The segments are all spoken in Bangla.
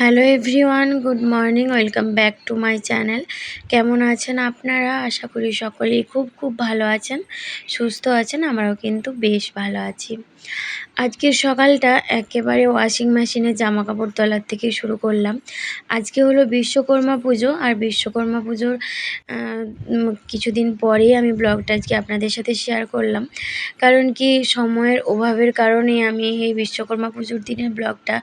Hello everyone good morning welcome back to my channel কেমন আছেন আপনারা? আশা করি সকলেই খুব খুব ভালো আছেন, সুস্থ আছেন, আমরাও কিন্তু বেশ ভালো আছি। আজকের সকালটা একেবারে ওয়াশিং মেশিনে জামা কাপড় তোলার থেকে শুরু করলাম। আজকে হলো বিশ্বকর্মা পুজো, আর বিশ্বকর্মা পুজোর কিছুদিন পরেই আমি ব্লগটা আজকে আপনাদের সাথে শেয়ার করলাম। কারণ কি, সময়ের অভাবের কারণে আমি এই বিশ্বকর্মা পুজোর দিনের ব্লগটা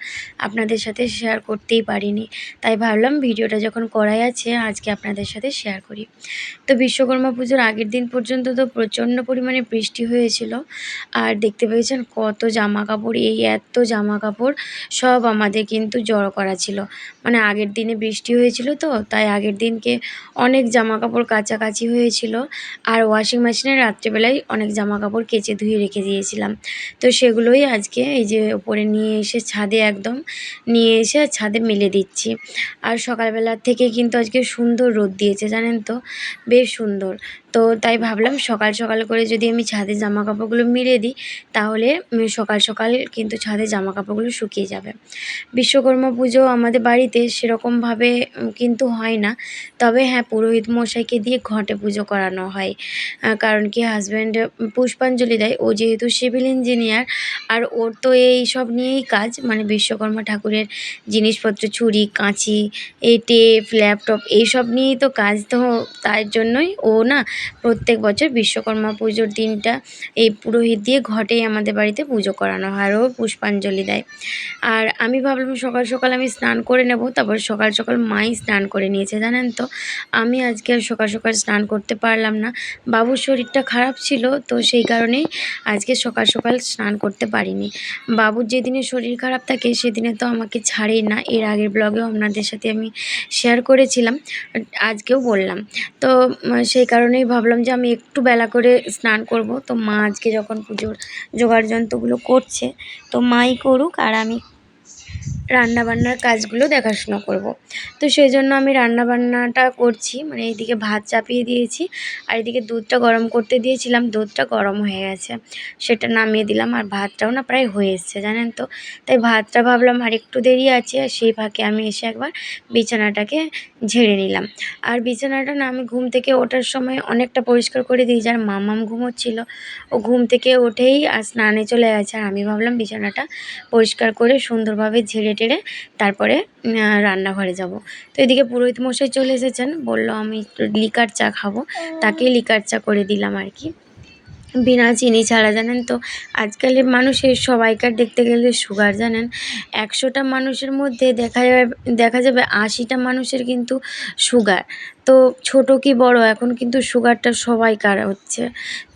আপনাদের সাথে শেয়ার করতেই পারিনি। তাই ভাবলাম ভিডিওটা যখন করাই আছে, আজকে আপনাদের সাথে শেয়ার করি। তো বিশ্বকর্মা পুজোর আগের দিন পর্যন্ত তো প্রচণ্ড পরিমাণে বৃষ্টি হয়েছিল, আর দেখতে পেয়েছেন কত জামা কাপড় এই এত জামা কাপড় সব আমাদের কিন্তু জড়ো করা ছিল। মানে আগের দিনে বৃষ্টি হয়েছিল তো, তাই আগের দিনকে অনেক জামা কাপড় কাচাকাচি হয়েছিল। আর ওয়াশিং মেশিনে রাত্রেবেলায় অনেক জামা কাপড় কেচে ধুয়ে রেখে দিয়েছিলাম। তো সেগুলোই আজকে এই যে ওপরে নিয়ে এসে ছাদে একদম নিয়ে এসে ছাদে মেলে দিচ্ছি। আর সকালবেলার থেকে কিন্তু আজকে সুন্দর রোদ দিয়েছে, জানেন তো? বেশ সুন্দর। তো তাই ভাবলাম সকাল সকাল করে যদি আমি ছাদে জামা কাপড়গুলো মিলে দিই, তাহলে সকাল সকাল কিন্তু ছাদে জামা কাপড়গুলো শুকিয়ে যাবে। বিশ্বকর্মা পুজো আমাদের বাড়িতে সেরকমভাবে কিন্তু হয় না। তবে হ্যাঁ পুরোহিত মশাইকে দিয়ে ঘটে পুজো করানো হয়। কারণ কি হাজব্যান্ড পুষ্পাঞ্জলি দেয়। ও যেহেতু সিভিল ইঞ্জিনিয়ার আর ওর তো এই সব নিয়েই কাজ। মানে বিশ্বকর্মা ঠাকুরের জিনিসপত্র, ছুরি, কাঁচি, এই টেপ ল্যাপটপ এইসব নিয়েই তো কাজ তো তার জন্যই ও না। প্রত্যেক বছর বিশ্বকর্মা পুজোর দিনটা এই পুরোহিত দিয়ে ঘটেই আমাদের বাড়িতে পুজো করানো হয় আর ও পুষ্পাঞ্জলি দেয়। আর আমি ভাবলাম সকাল সকাল আমি স্নান করে নেব, তারপর সকাল সকাল মাই স্নান করে নিয়েছে, জানেন তো? আমি আজকে আর সকাল সকাল স্নান করতে পারলাম না। বাবুর শরীরটা খারাপ ছিল, তো সেই কারণেই আজকে সকাল সকাল স্নান করতে পারিনি। বাবুর যেদিনে শরীর খারাপ থাকে, সেদিনে তো আমাকে ছাড়েই না। এর আগের ব্লগেও আপনাদের সাথে আমি শেয়ার করেছিলাম, আজকেও বললাম। তো সেই কারণেই ভাবলাম যে আমি একটু বেলা করে স্নান করব। তো মা আজকে যখন পুজোর জোগাড় যন্ত্রগুলো করছে, তো মাই করুক আর আমি রান্নাবান্নার কাজগুলো দেখাশোনা করব। তো সেই জন্য আমি রান্নাবান্নাটা করছি মানে এইদিকে ভাত চাপিয়ে দিয়েছি আর এদিকে দুধটা গরম করতে দিয়েছিলাম, দুধটা গরম হয়ে গেছে। সেটা নামিয়ে দিলাম আর ভাতটাও না প্রায় হয়ে এসছে, জানেন তো? তাই ভাতটা ভাবলাম আর একটু দেরি আছে, আর সেই ফাঁকে আমি এসে একবার বিছানাটাকে ঝেড়ে নিলাম। আর বিছানাটা না আমি ঘুম থেকে ওঠার সময় অনেকটা পরিষ্কার করে দিই যার মামাম ঘুমোচ্ছিল। ও ঘুম থেকে উঠেই আর স্নানে চলে গেছে, আর আমি ভাবলাম বিছানাটা পরিষ্কার করে সুন্দরভাবে ঝেড়ে টেড়ে তারপরে রান্নাঘরে যাব। তো এদিকে পুরোহিত মশাই চলে এসেছেন, বলল, আমি লিকার চা খাব। তাকে লিকার চা করে দিলাম আর কি। বিনা চিনি ছাড়া, জানেন তো? আজকালের মানুষের, সবাইকার দেখতে গেলে সুগার, জানেন? একশোটা মানুষের মধ্যে দেখা যাবে দেখা যাবে আশিটা মানুষের কিন্তু সুগার। তো ছোট কি বড়? এখন কিন্তু সুগারটা সবাই সবাইকার হচ্ছে।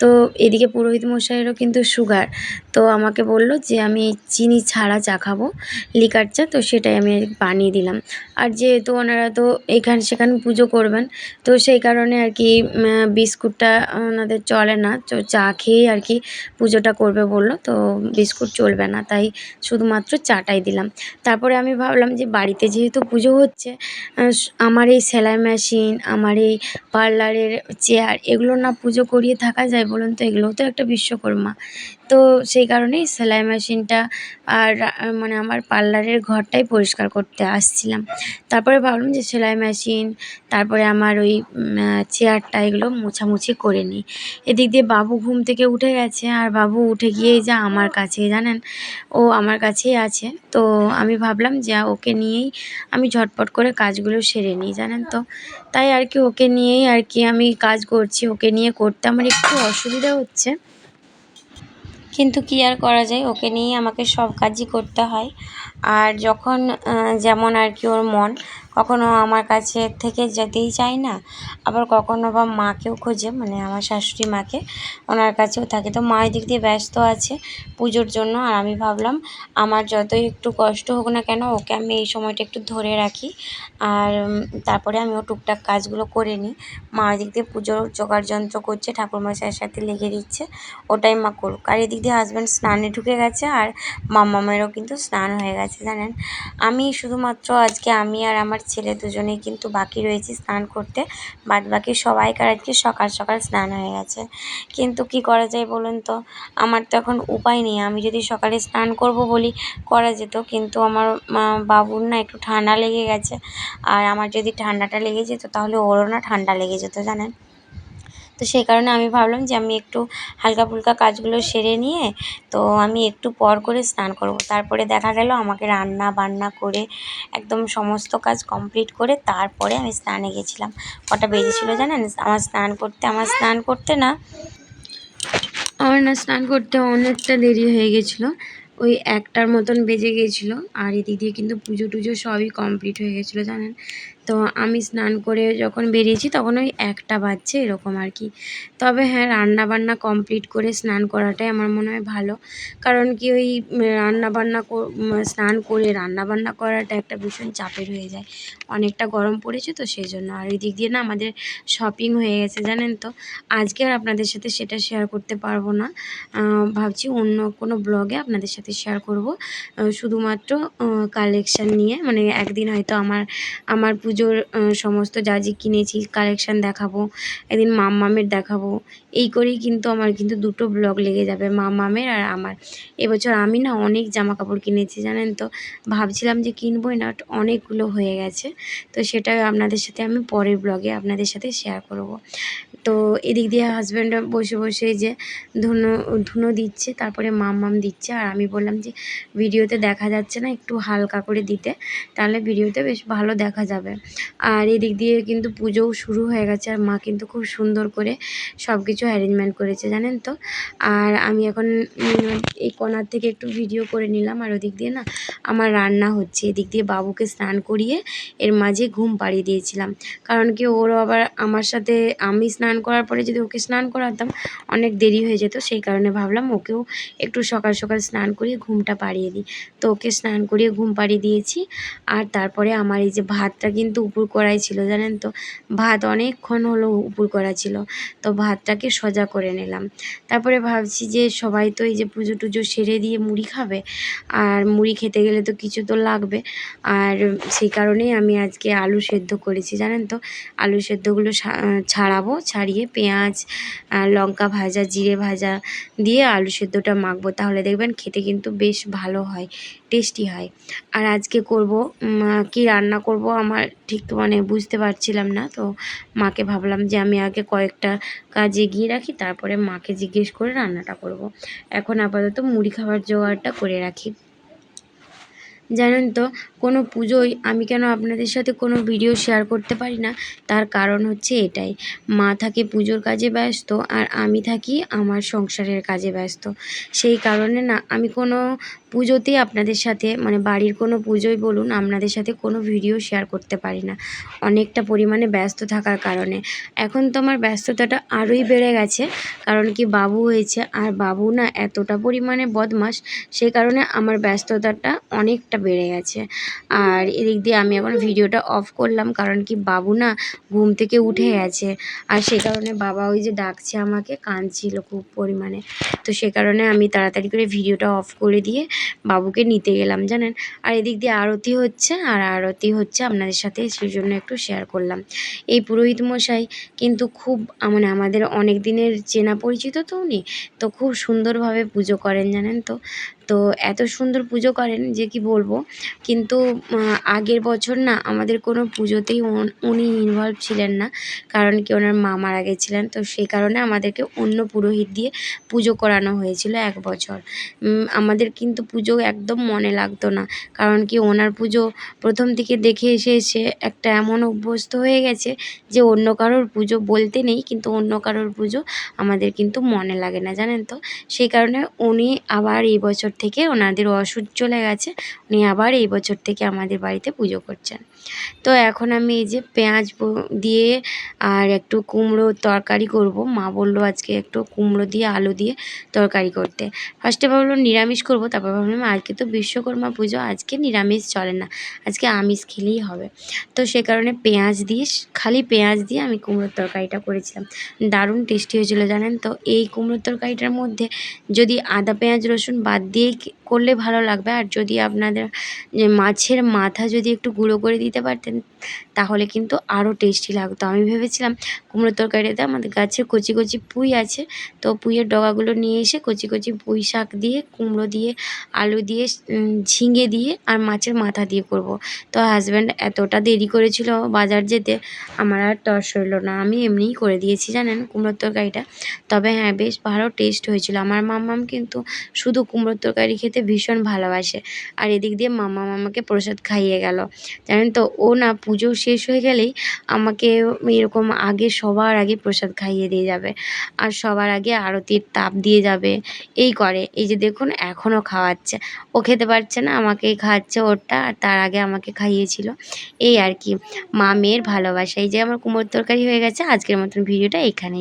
তো এদিকে পুরোহিত মশাইয়েরও কিন্তু সুগার। তো আমাকে বলল যে, আমি চিনি ছাড়া চা খাব, লিকার চা। তো সেটাই আমি বানিয়ে দিলাম। আর যেহেতু ওনারা তো এখানে সেখানে পুজো করবেন, তো সেই কারণে আর কি বিস্কুটটা ওনাদের চলে না। তো চা খেয়েই আর কি পুজোটা করবে বলল। তো বিস্কুট চলবে না, তাই শুধুমাত্র চাটাই দিলাম। তারপরে আমি ভাবলাম যে, বাড়িতে যেহেতু পুজো হচ্ছে আমার এই সেলাই মেশিন আমার এই পার্লারের চেয়ার এগুলো না পুজো করিয়ে থাকা যায় বলুন তো? এগুলোও তো একটা বিশ্বকর্মা। তো সেই কারণেই সেলাই মেশিনটা আর মানে আমার পার্লারের ঘরটাই পরিষ্কার করতে আসছিলাম। তারপরে ভাবলাম যে সেলাই মেশিন, তারপরে আমার ওই চেয়ারটা এগুলো মোছামুছি করে নিই। এদিক দিয়ে বাবু ঘুম থেকে উঠে গেছে আর বাবু উঠে গিয়েই যা আমার কাছে জানেন? ও আমার কাছেই আছে। তো আমি ভাবলাম যে ওকে নিয়েই আমি ঝটপট করে কাজগুলো সেরে নিই, জানেন তো? তাই আর কি ওকে নিয়েই আর কি আমি কাজ করছি, ওকে নিয়ে করতে আমার একটু অসুবিধা হচ্ছে। কিন্তু কি আর করা যায়, ওকে নিয়েই আমাকে সব কাজই করতে হয়। আর যখন যেমন আর কি ওর মন কখনো আমার কাছে থেকে যেতেই চায় না। আবার কখনও বা মাকেও খোঁজে মানে আমার শাশুড়ি মাকে। ওনার কাছেও থাকে। তো মা দিক দিয়ে ব্যস্ত আছে পুজোর জন্য। আর আমি ভাবলাম, আমার যতই একটু কষ্ট হোক না কেন, ওকে আমি এই সময়টা একটু ধরে রাখি। আর তারপরে আমি ও টুকটাক কাজগুলো করে নিই। মা দিক দিয়ে পুজোর জোগাড় যন্ত্র করছে, ঠাকুরমশাইয়ের সাথে লেগে দিচ্ছে। ওটাই মা করুক। আর এদিক দিয়ে হাজব্যান্ড স্নানে ঢুকে গেছে, আর মামামেরও কিন্তু স্নান হয়ে গেছে, জানেন। আমি শুধুমাত্র আজকে আমি আর আমার ছেলে দুজনেই কিন্তু বাকি রয়েছে স্নান করতে। বাদ বাকি সবাইকার আজকে সকাল সকাল স্নান হয়ে গেছে। কিন্তু কি করা যায় বলুন তো? আমার তো এখন উপায় নেই। আমি যদি সকালে স্নান করব বলি, করা যেত। কিন্তু আমার বাবুর না একটু ঠান্ডা লেগে গেছে। আর আমার যদি ঠান্ডাটা লেগে যেত, তাহলে ওরও না ঠান্ডা লেগে যেত, জানেন? তো সেই কারণে আমি ভাবলাম যে আমি একটু হালকা ফুলকা কাজগুলো সেরে নিয়ে, তো আমি একটু পর করে স্নান করব। তারপরে দেখা গেল আমাকে রান্না বান্না করে একদম সমস্ত কাজ কমপ্লিট করে তারপরে আমি স্নানে গেছিলাম। কটা বেজেছিলো জানেন? আমার স্নান করতে, আমার স্নান করতে না, আমার না স্নান করতে অনেকটা দেরি হয়ে গেছিল। ওই একটার মতন বেজে গিয়েছিল আর এদিক দিয়ে কিন্তু পুজো টুজো সবই কমপ্লিট হয়ে গেছিল জানেন? তো আমি স্নান করে যখন বেরিয়েছি তখন ওই একটা বাজছে এরকম আর কি। তবে হ্যাঁ রান্না বান্না কমপ্লিট করে স্নান করাটাই আমার মনে হয় ভালো। কারণ কি ওই রান্না বান্না স্নান করে রান্না বান্না করাটা একটা ভীষণ চাপের হয়ে যায়। অনেকটা গরম পড়েছে তো সেই জন্য আর এদিক দিয়ে না আমাদের শপিং হয়ে গেছে, জানেন তো। আজকে আর আপনাদের সাথে সেটা শেয়ার করতে পারব না। ভাবছি অন্য কোনো ব্লগে আপনাদের সাথে শেয়ার করব। শুধুমাত্র কালেকশান নিয়ে। মানে একদিন হয়তো আমার আমার পুজোর সমস্ত যা যে কিনেছি কালেকশান দেখাবো, একদিন মামের দেখাবো, এই করেই কিন্তু আমার কিন্তু দুটো ব্লগ লেগে যাবে মামের আর আমার। এবছর আমি না অনেক জামা কাপড় কিনেছি, জানেন তো? ভাবছিলাম যে কিনবোই না অনেকগুলো হয়ে গেছে। তো সেটা আপনাদের সাথে আমি পরের ব্লগে আপনাদের সাথে শেয়ার করব। তো এদিক দিয়ে হাজব্যান্ড বসে বসে যে ধুনো ধুনো দিচ্ছে, তারপরে মাম মাম দিচ্ছে, আর আমি বললাম যে, ভিডিওতে দেখা যাচ্ছে না একটু হালকা করে দিতে, তাহলে ভিডিওতে বেশ ভালো দেখা যাবে। আর এদিক দিয়ে কিন্তু পুজোও শুরু হয়ে গেছে আর মা কিন্তু খুব সুন্দর করে সব কিছু অ্যারেঞ্জমেন্ট করেছে, জানেন তো? আর আমি এখন এই কণার থেকে একটু ভিডিও করে নিলাম আর ওদিক দিয়ে না আমার রান্না হচ্ছে। এদিক দিয়ে বাবুকে স্নান করিয়ে এর মাঝে ঘুম পাড়িয়ে দিয়েছিলাম। কারণ কি ওরও আবার আমার সাথে আমি স্নান করার পরে যদি ওকে স্নান করাতাম অনেক দেরি হয়ে যেত। সেই কারণে ভাবলাম ওকেও একটু সকাল সকাল স্নান করিয়ে ঘুমটা পাড়িয়ে দিই। তো ওকে স্নান করিয়ে ঘুম পাড়িয়ে দিয়েছি আর তারপরে আমার এই যে ভাতটা কিন্তু উপর করাই ছিল, জানেন তো? ভাত অনেকক্ষণ হলো উপর করা ছিল, তো ভাতটাকে সোজা করে নিলাম। তারপরে ভাবছি যে সবাই তো এই যে পুজো টুজো সেরে দিয়ে মুড়ি খাবে, আর মুড়ি খেতে গেলে তো কিছু তো লাগবে। আর সেই কারণেই আমি আজকে আলু সেদ্ধ করেছি, জানেন তো? আলু সেদ্ধগুলো ছাড়াবো, ছাড়িয়ে পেঁয়াজ লঙ্কা ভাজা, জিরে ভাজা দিয়ে আলু সেদ্ধটা মাখবো। তাহলে দেখবেন খেতে কিন্তু বেশ ভালো হয়, টেস্টি হয়। আর আজকে করব কি রান্না করব আমার ঠিক মানে বুঝতে পারছিলাম না। তো মাকে ভাবলাম যে আমি আগে কয়েকটা কাজ এগিয়ে রাখি, তারপরে মাকে জিজ্ঞেস করে রান্নাটা করব। এখন আপাতত মুড়ি খাবার জোগাড়টা করে রাখি। জানেন তো, কোনো পুজোয় আমি কেন আপনাদের সাথে কোনো ভিডিও শেয়ার করতে পারি না? তার কারণ হচ্ছে এটাই। মা থাকে পুজোর কাজে ব্যস্ত আর আমি থাকি আমার সংসারের কাজে ব্যস্ত। সেই কারণে না, আমি কোনো পুজোতেই আপনাদের সাথে মানে বাড়ির কোনো পুজোই বলুন, আপনাদের সাথে কোনো ভিডিও শেয়ার করতে পারি না। অনেকটা পরিমাণে ব্যস্ত থাকার কারণে। এখন তো আমার ব্যস্ততাটা আরোই বেড়ে গেছে, কারণ কি বাবু হয়েছে, আর বাবু না এতটা পরিমাণে বদমাস, সে কারণে আমার ব্যস্ততাটা অনেকটা বেড়ে গেছে। আর এদিক দিয়ে আমি এখন ভিডিওটা অফ করলাম, কারণ কি বাবু না ঘুম থেকে উঠে গেছে, আর সে কারণে বাবা ওই যে ডাকছে আমাকে, কাঁদছিল খুব পরিমাণে। তো সে কারণে আমি তাড়াতাড়ি করে ভিডিওটা অফ করে দিয়ে বাবুকে নিতে গেলাম, জানেন? আর এদিক দিয়ে আরতি হচ্ছে, আর আরতি হচ্ছে আপনাদের সাথে সেই জন্য একটু শেয়ার করলাম। এই পুরোহিত মশাই কিন্তু খুব মানে আমাদের অনেক দিনের চেনা পরিচিত তো উনি, তো খুব সুন্দরভাবে পুজো করেন, জানেন তো? তো এত সুন্দর পুজো করেন যে কি বলব। কিন্তু আগের বছর না আমাদের কোনো পুজোতেই উনি ইনভলভ ছিলেন না। কারণ কি ওনার মা মারা গেছিলেন। তো সেই কারণে আমাদেরকে অন্য পুরোহিত দিয়ে পুজো করানো হয়েছিল এক বছর। আমাদের কিন্তু পুজো একদম মনে লাগতো না। কারণ কি ওনার পুজো প্রথম থেকে দেখে এসে এসে একটা এমন অভ্যস্ত হয়ে গেছে যে অন্য কারোর পুজো বলতে নেই, কিন্তু অন্য কারোর পুজো আমাদের কিন্তু মনে লাগে না। জানেন তো? সেই কারণে উনি আবার এই বছর থেকে ওনাদের অসুখ চলে গেছে। উনি আবার এই বছর থেকে আমাদের বাড়িতে পুজো করছেন। তো এখন আমি এই যে পেঁয়াজ দিয়ে আর একটু কুমড়ো তরকারি করব। মা বলল আজকে একটু কুমড়ো দিয়ে, আলু দিয়ে তরকারি করতে। ফার্স্টে ভাবলো নিরামিষ করব, তারপর ভাবলাম আজকে তো বিশ্বকর্মা পুজো, আজকে নিরামিষ চলে না, আজকে আমিষ খেলেই হবে। তো সে কারণে পেঁয়াজ দিয়ে, খালি পেঁয়াজ দিয়ে আমি কুমড়োর তরকারিটা করেছিলাম। দারুণ টেস্টি হয়েছিল জানেন তো। এই কুমড়োর তরকারিটার মধ্যে যদি আদা, পেঁয়াজ, রসুন বাদ দিয়েই করলে ভালো লাগবে। আর যদি আপনাদের যে মাছের মাথা যদি একটু গুঁড়ো করে দিতে পারতেন, তাহলে কিন্তু আরও টেস্টি লাগতো। আমি ভেবেছিলাম কুমড়োর তরকারিতে আমাদের গাছে কচি কচি পুঁই আছে, তো পুঁইয়ের ডগাগুলো নিয়ে এসে কচি কচি পুঁই শাক দিয়ে, কুমড়ো দিয়ে, আলু দিয়ে ঝিঙে দিয়ে আর মাছের মাথা দিয়ে করব। তো হাজব্যান্ড এতটা দেরি করেছিল বাজার যেতে, আমার আর তর সইল না। আমি এমনিই করে দিয়েছি জানেন কুমড়োর তরকারিটা। তবে হ্যাঁ বেশ ভালো টেস্ট হয়েছিল। আমার মাম্মাম কিন্তু শুধু কুমড়োর তরকারি খেতে ভীষণ ভালোবাসে। আর এদিক দিয়ে মামা মামাকে প্রসাদ খাইয়ে গেল। জানেন তো, ও না পুজো শেষ হয়ে গেলেই আমাকে এরকম আগে সবার আগে প্রসাদ খাইয়ে দিয়ে যাবে। আর সবার আগে আরতির তাপ দিয়ে যাবে। এই করে। এই যে দেখুন, এখনও খাওয়াচ্ছে। ও খেতে পারছে না আমাকেই খাওয়াচ্ছে ওরটা, আর তার আগে আমাকে খাইয়েছিল। এই আর কি। মা মেয়ের ভালোবাসা এই যে আমার কুমোর তরকারি হয়ে গেছে, আজকের মতন ভিডিওটা এখানেই।